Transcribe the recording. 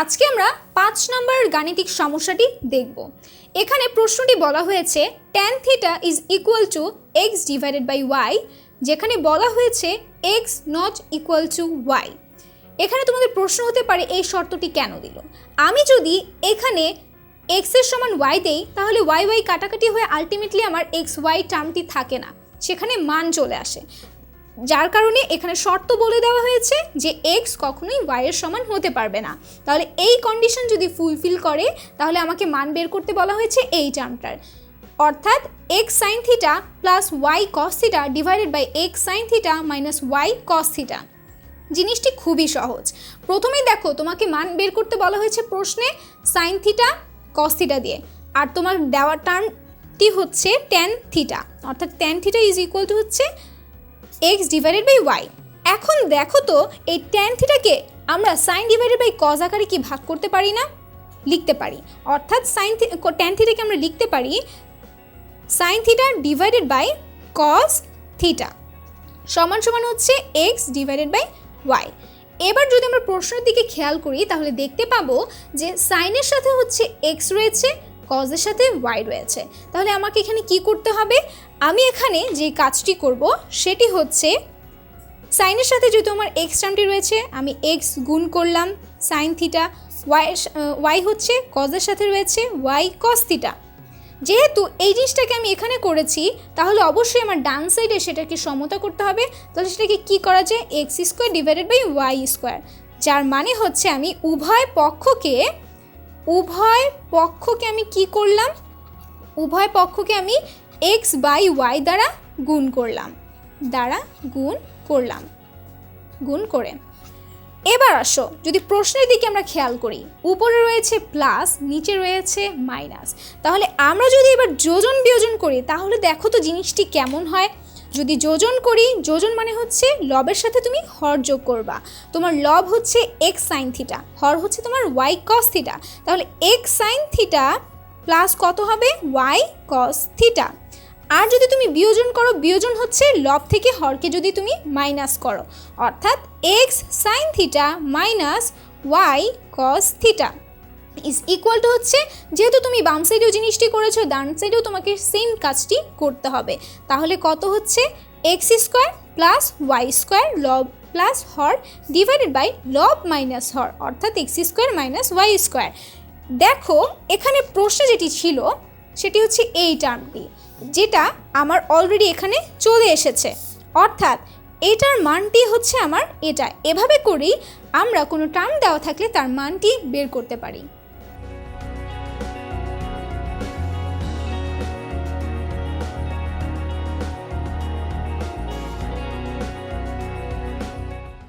আজকে আমরা পাঁচ নম্বর গাণিতিক সমস্যাটি দেখব। এখানে প্রশ্নটি বলা হয়েছে tan theta is equal to X divided by Y যেখানে বলা হয়েছে X not equal to Y এখানে তোমাদের প্রশ্ন হতে পারে, এই শর্তটি কেন দিল? আমি যদি এখানে এক্সের সমান ওয়াই দেই, তাহলে ওয়াই ওয়াই কাটাকাটি হয়ে আলটিমেটলি আমার এক্স ওয়াই টার্মটি থাকে না। সেখানে মান চলে আসে। যার কারণে এখানে শর্ত বলে দেওয়া হয়েছে যে এক্স কখনোই ওয়াইয়ের সমান হতে পারবে না। তাহলে এই কন্ডিশন যদি ফুলফিল করে, তাহলে আমাকে মান বের করতে বলা হয়েছে এই টার্মটার অর্থাৎ X sine theta plus Y cos theta divided by X sine theta minus Y cos theta জিনিসটি খুবই সহজ। প্রথমেই দেখো, তোমাকে মান বের করতে বলা হয়েছে প্রশ্নে সাইন থিটা কস থিটা দিয়ে। আর তোমার দেওয়া টার্মটি হচ্ছে ট্যান থিটা অর্থাৎ tan theta is equal to হচ্ছে এক্স ডিভাইডেড বাই ওয়াই এখন দেখো তো, এই ট্যান থিটাকে আমরা সাইন ডিভাইডেড বাই কজ আকারে কি ভাগ করতে পারি না? লিখতে পারি। অর্থাৎ সাইন ট্যান থিটাকে আমরা লিখতে পারি sine theta divided by cos theta সমান সমান হচ্ছে এক্স ডিভাইডেড বাই ওয়াই এবার যদি আমরা প্রশ্নের দিকে খেয়াল করি, তাহলে দেখতে পাবো যে সাইনের সাথে হচ্ছে এক্স রয়েছে কজের সাথে ওয়াই রয়েছে। তাহলে আমাকে এখানে কি করতে হবে? আমি এখানে যে কাজটি করব, সেটি হচ্ছে সাইনের সাথে যেহেতু আমার এক্স টার্মটি রয়েছে, আমি এক্স গুণ করলাম সাইন থিটা ওয়াই ওয়াই হচ্ছে কজের সাথে রয়েছে ওয়াই কস থিটা যেহেতু এই জিনিসটাকে আমি এখানে করেছি, তাহলে অবশ্যই আমার ডান সাইডে সেটাকে সমতা করতে হবে। তাহলে সেটাকে কি করা যায়? X square divided by Y square যার মানে হচ্ছে আমি উভয় পক্ষকে উভয় পক্ষকে আমি কি করলাম? উভয় পক্ষকে আমি এক্স বাই ওয়াই দ্বারা গুণ করলাম। দ্বারা গুণ করলাম। গুণ করে। এবার আসো, যদি প্রশ্নের দিকে আমরা খেয়াল করি, উপরে রয়েছে প্লাস নিচে রয়েছে মাইনাস তাহলে আমরা যদি এবার যোজন বিয়োজন করি, তাহলে দেখো তো জিনিসটি কেমন হয়। যদি যোজন করি, যোজন মানে হচ্ছে লবের সাথে তুমি হর যোগ করবা। তোমার লব হচ্ছে এক্স সাইন থিটা হর হচ্ছে তোমার ওয়াই কস থিটা তাহলে এক্স সাইন থিটা প্লাস কত হবে? ওয়াই কস থিটা আর যদি তুমি বিয়োজন করো, বিয়োজন হচ্ছে লব থেকে হরকে যদি তুমি মাইনাস করো। অর্থাৎ X sine theta minus Y cos theta is equal to হচ্ছে, যেহেতু তুমি বাম সাইডেও জিনিসটি করেছ, ডান সাইডেও তোমাকে সেম কাজটি করতে হবে। তাহলে কত হচ্ছে? X square plus Y square লব প্লাস হর ডিভাইডেড বাই লব মাইনাস হর, অর্থাৎ X square minus Y square দেখো, এখানে প্রশ্ন যেটি ছিল, সেটি হচ্ছে এই টার্মটি যেটা আমার অলরেডি এখানে চলে এসেছে। অর্থাৎ এটার মানটি হচ্ছে আমার এটা। এভাবে করেই আমরা কোনো টার্ম দেওয়া থাকলে তার মানটি বের করতে পারি।